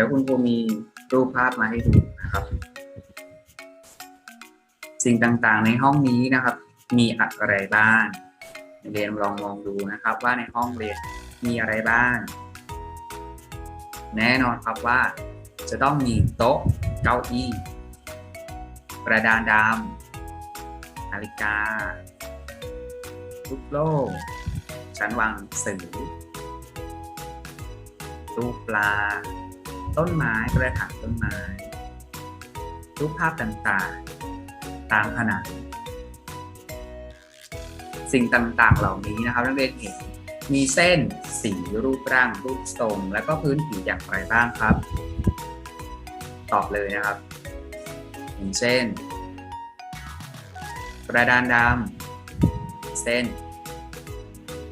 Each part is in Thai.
ดี๋ยวคุณครูมีรูปภาพมาให้ดูนะครับ สิ่งต่างๆในห้องนี้นะครับ มีอะไรบ้างเรียนลองมองดูนะครับ ว่าในห้องเรียนมีอะไรบ้างแน่นอนครับว่า จะต้องมีโต๊ะเก้าอี้กระดานดำนาฬิกาลูกโล่ชั้นวางหนังสือรูปปลา ต้นไม้กระถางต้นไม้รูปภาพต่างๆ ตามผนังสิ่งต่างๆ เหล่านี้นะครับนักเรียนเห็นมีเส้นสีรูปร่าง รูปทรง แล้วก็พื้นผิวอย่างไรบ้างครับ ตอบเลยนะครับอย่างเช่น กระดานดำเส้น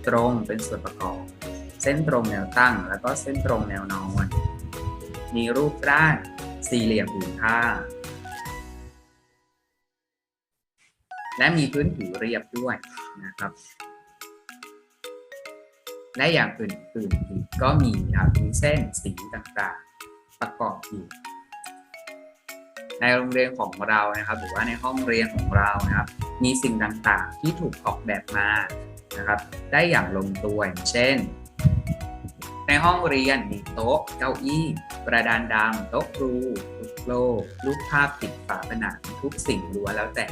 ตรงเป็นส่วนประกอบ เส้นตรงแนวตั้ง แล้วก็เส้นตรงแนวนอน มีรูปร่างสี่เหลี่ยมผืนผ้า และมีพื้นผิวเรียบด้วยนะครับ และอย่างอื่นๆอีกก็มีครับมีเส้นสีต่างๆ ประกอบอยู่ ในโรงเรียนของเรานะครับ หรือว่าในห้องเรียนของเรานะครับ มีสิ่งต่างๆ ที่ถูกออกแบบมานะครับ ได้อย่างลงตัวอย่างเช่น ห้องเรียนมีโต๊ะ เก้าอี้ กระดานดำโต๊ะครูลูกโลกรูปภาพติดฝาผนังทุกสิ่งล้วนแล้วแต่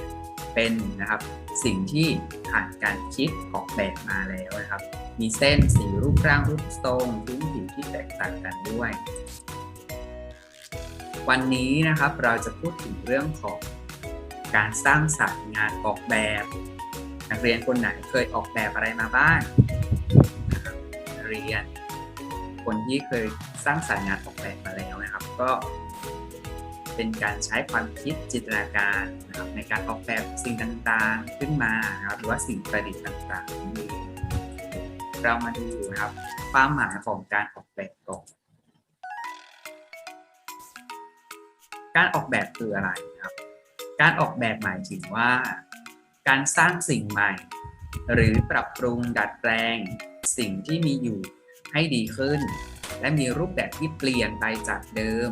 เป็นนะครับ สิ่งที่ผ่านการคิดออกแบบมาแล้วนะครับ มีเส้นสีรูปร่างรูปทรงพื้นผิวที่แตกต่างกันด้วย วันนี้นะครับเราจะพูดถึงเรื่องของการสร้างสรรค์งานออกแบบ นักเรียนคนไหนเคยออกแบบอะไรมาบ้าง คนที่เคยสร้างสรรค์งานออกแบบมาแล้วนะครับ ก็เป็นการใช้ความคิดจินตนาการนะครับในการออกแบบสิ่งต่างๆขึ้นมาครับหรือว่าสิ่งประดิษฐ์ต่างๆนั่นเรามาดูนะครับความหมายของการออกแบบก่อนการออกแบบคืออะไรครับ การออกแบบหมายถึงว่า การสร้างสิ่งใหม่ หรือปรับปรุงดัดแปลง สิ่งที่มีอยู่ ให้ดีขึ้น และมีรูปแบบที่เปลี่ยนไปจากเดิม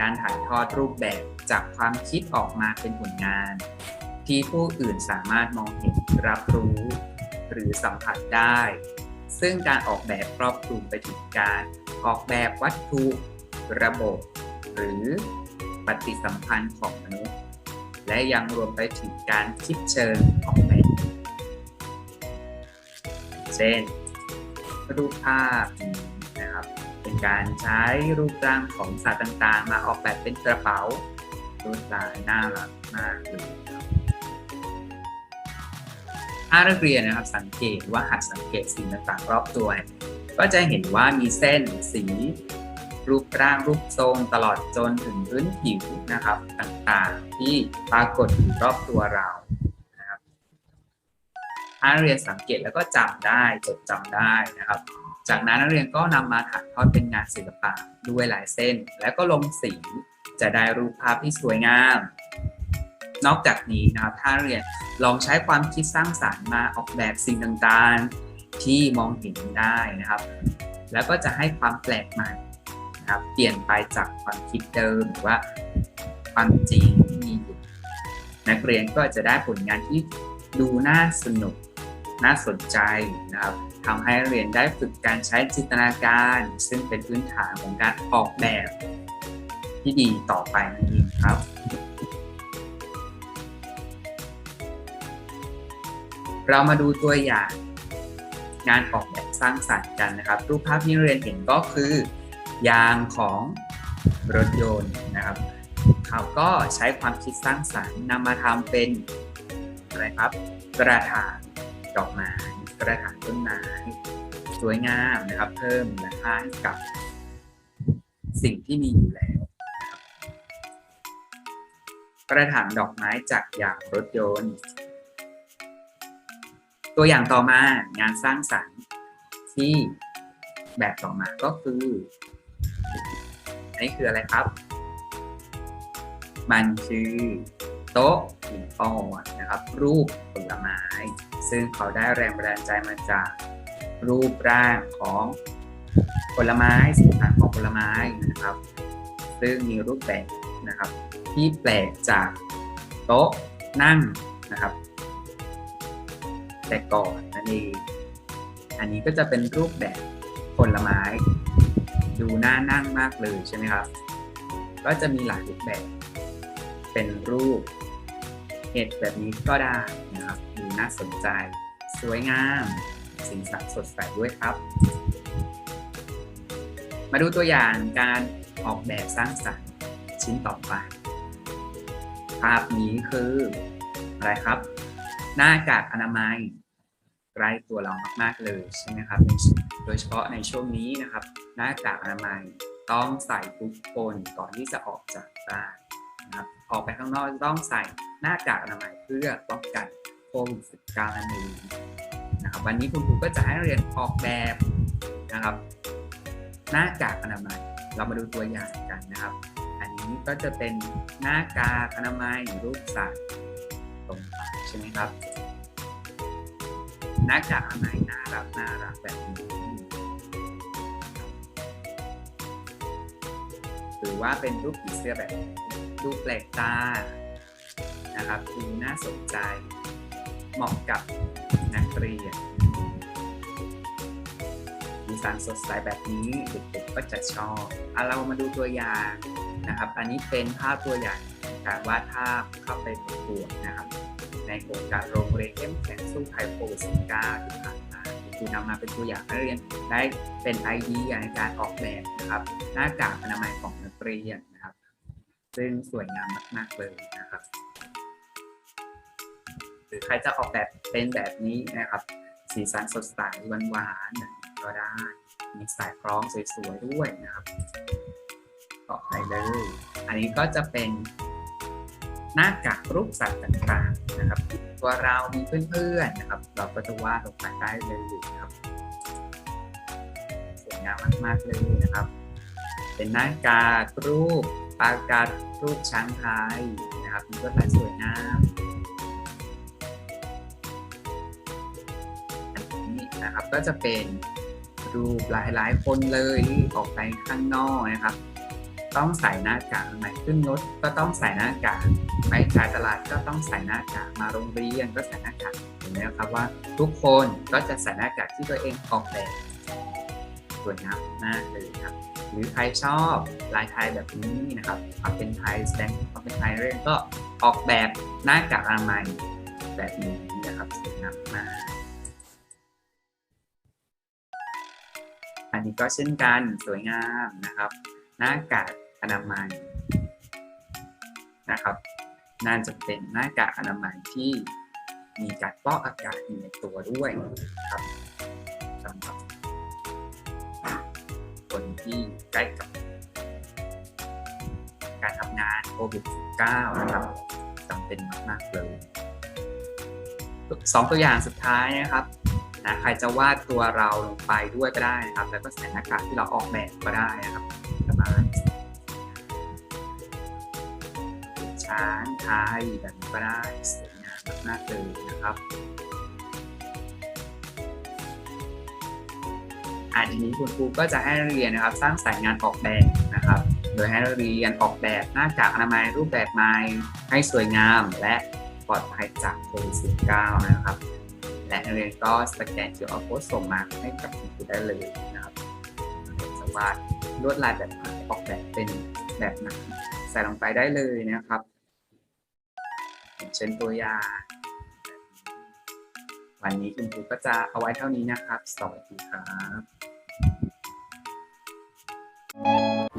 การถ่ายทอดรูปแบบจากความคิดออกมาเป็นผลงาน ที่ผู้อื่นสามารถมองเห็นรับรู้ หรือสัมผัสได้ ซึ่งการออกแบบครอบคลุมไปถึงการออกแบบวัตถุ ระบบ หรือปฏิสัมพันธ์ของมนุษย์ และยังรวมไปถึงการคิดเชิงออกแบบเช่น รูปภาพนะครับ เป็นการใช้รูปร่างของสัตว์ต่างๆ มาออกแบบเป็นกระเป๋าลวดลายน่ารักมากเลยถ้านักเรียนนะครับสังเกตว่าหัดสังเกตสิ่งต่างๆ รอบตัว ก็จะเห็นว่ามีเส้นสีรูปร่างรูปทรงตลอดจนถึงพื้นผิวนะครับ ต่างๆ ที่ปรากฏอยู่รอบตัวเรา ถ้านักเรียนสังเกตแล้วก็จำได้จดจำได้นะครับ จากนั้นนักเรียนก็นำมาถ่ายทอดเป็นงานศิลปะด้วยลายเส้น แล้วก็ลงสีจะได้รูปภาพที่สวยงาม นอกจากนี้นะครับถ้าเรียนลองใช้ความคิดสร้างสารรค์มาออกแบบสิ่งต่างๆที่มองเห็นได้นะครับ แล้วก็จะให้ความแปลกใหม่นะครับเปลี่ยนไปจากความคิดเดิมหรือว่าความจริงที่มีอยู่นักเรียนก็จะได้ผลงานที่ดูน่าสนุก น่าสนใจนะครับทำให้เรียนได้ฝึกการใช้จินตนาการ ซึ่งเป็นพื้นฐานของการออกแบบที่ดีต่อไปนั่นเองครับเรามาดูตัวอย่างงานออกแบบสร้างสรรค์กันนะครับ รูปภาพที่เรียนเห็นก็คือ ยางของรถยนต์นะครับเขาก็ใช้ความคิดสร้างสรรค์นำมาทำเป็นอะไรครับ กระถาง ดอกไม้กระถางต้นไม้สวยงามนะครับ เพิ่มมูลค่าให้กับ สิ่งที่มีอยู่แล้วกระถางดอกไม้จากยางรถยนต์ ตัวอย่างต่อมางานสร้างสรรค์ที่แบบต่อมาก็คืออันนี้คืออะไรครับ มันคือโต๊ะหินอ่อนนะครับ รูปผลไม้ ซึ่งเขาได้แรงบันดาลใจมาจากรูปร่างของผลไม้สีสันของผลไม้นะครับ ซึ่งมีรูปแบบนะครับ ที่แปลกจากโต๊ะนั่งนะครับ แต่ก่อนนั่นเองอันนี้ก็จะเป็นรูปแบบผลไม้ ดูน่านั่งมากเลยใช่ไหมครับ ก็จะมีหลายรูปแบบ เป็นรูป เห็ดแบบนี้ก็ได้นะครับดูน่าสนใจ สวยงาม สีสันสดใสด้วยครับ มาดูตัวอย่างการออกแบบสร้างสรรค์ชิ้นต่อไป ภาพนี้คืออะไรครับ หน้ากากอนามัยใกล้ตัวเรามากๆเลยใช่ไหมครับ โดยเฉพาะในช่วงนี้นะครับ หน้ากากอนามัยต้องใส่ทุกคนก่อนที่จะออกจากบ้าน ออกไปข้างนอกต้องใส่หน้ากากอนามัยเพื่อป้องกันโควิด -19 นั่นเองนะครับวันนี้คุณครูก็จะให้เรียนออกแบบนะครับ หน้ากากอนามัย เรามาดูตัวอย่างกันนะครับ อันนี้ก็จะเป็นหน้ากากอนามัยรูปสัตว์ตรงปากใช่ไหมครับ หน้ากากอนามัยน่ารักน่ารักแบบนี้หรือว่าเป็นรูปผีเสื้อแบบนี้ ดูแปลกตานะครับดูน่าสนใจ เหมาะกับนักเรียนดีไซน์สดใสแบบนี้เด็กๆก็จะชอบเอาเรามาดูตัวอย่างนะครับ อันนี้เป็นภาพตัวอย่างการวาดภาพเข้าไปประกวดนะครับ ในโครงการโรงเรียนเข้มแข็งสู้ภัยโควิด -19 ที่ผ่านมาคือนำมาเป็นตัวอย่างนักเรียนได้เป็นไอเดียในการออกแบบนะครับ หน้ากากอนามัยของนักเรียน ซึ่งสวยงามมาก ๆ เลยนะครับ หรือใครจะออกแบบเป็นแบบนี้นะครับ สีสันสดใสหวานๆแบบนี้ก็ได้มีสายคล้องสวยๆด้วยนะครับต่อไปเลย อันนี้ก็จะเป็นหน้ากากรูปสัตว์ต่างๆนะครับ ตัวเรามีเพื่อนๆนะครับ เราก็จะวาดลงไปได้เลยนะครับสวยงามมากๆเลยนะครับ เป็นหน้ากากรูป ปากาศรูปช้างไทยนะครับมีลวดลายสวยงามอันนี้นะครับก็จะเป็นรูปหลายๆ คนเลยที่ออกไปข้างนอกนะครับ ต้องใส่หน้ากากใหม่ขึ้นรถก็ต้องใส่หน้ากากไปขายตลาดก็ต้องใส่หน้ากากมาโรงเรียนก็ใส่หน้ากากเห็นไหมครับว่า ทุกคนก็จะใส่หน้ากากที่ตัวเองออกแบบ สวยงามมากเลยครับ หรือใครชอบลายไทยแบบนี้นะครับความเป็นไทยแสดงความเป็นไทยเรื่องก็ออกแบบหน้ากากอนามัยแบบนี้นะครับสวยงามมากอันนี้ก็เช่นกันสวยงามนะครับ หน้ากากอนามัยนะครับ น่าจะเป็นหน้ากากอนามัยที่มีการฟอกอากาศอยู่ในตัวด้วยครับ คนที่ใกล้กับ การทำงานโควิด -19 นะครับจำเป็นมาก ๆ เลยสองตัวอย่างสุดท้ายนะครับนะใครจะวาดตัวเราลงไปด้วยก็ได้นะครับ แล้วก็ใส่หน้ากากที่เราออกแบบก็ได้นะครับสบายช้างไทยแบบนี้ก็ได้สวยงามมากๆเลยนะครับ อันนี้คุณครูก็จะให้นักเรียนนะครับ สร้างสายงานออกแบบนะครับ โดยให้นักเรียนออกแบบหน้ากากอนามัยรูปแบบใหม่ให้สวยงามและปลอดภัยจากโควิด -19 นะครับ และนักเรียนก็สแกน QR code ส่งมาให้กับคุณครูได้เลยนะครับสามารถลวดลายแบบไหนออกแบบเป็นแบบไหนใส่ลงไปได้เลยนะครับ เช่นตัวอย่าง วันนี้คุณครูก็จะเอาไว้เท่านี้นะครับ สวัสดีครับ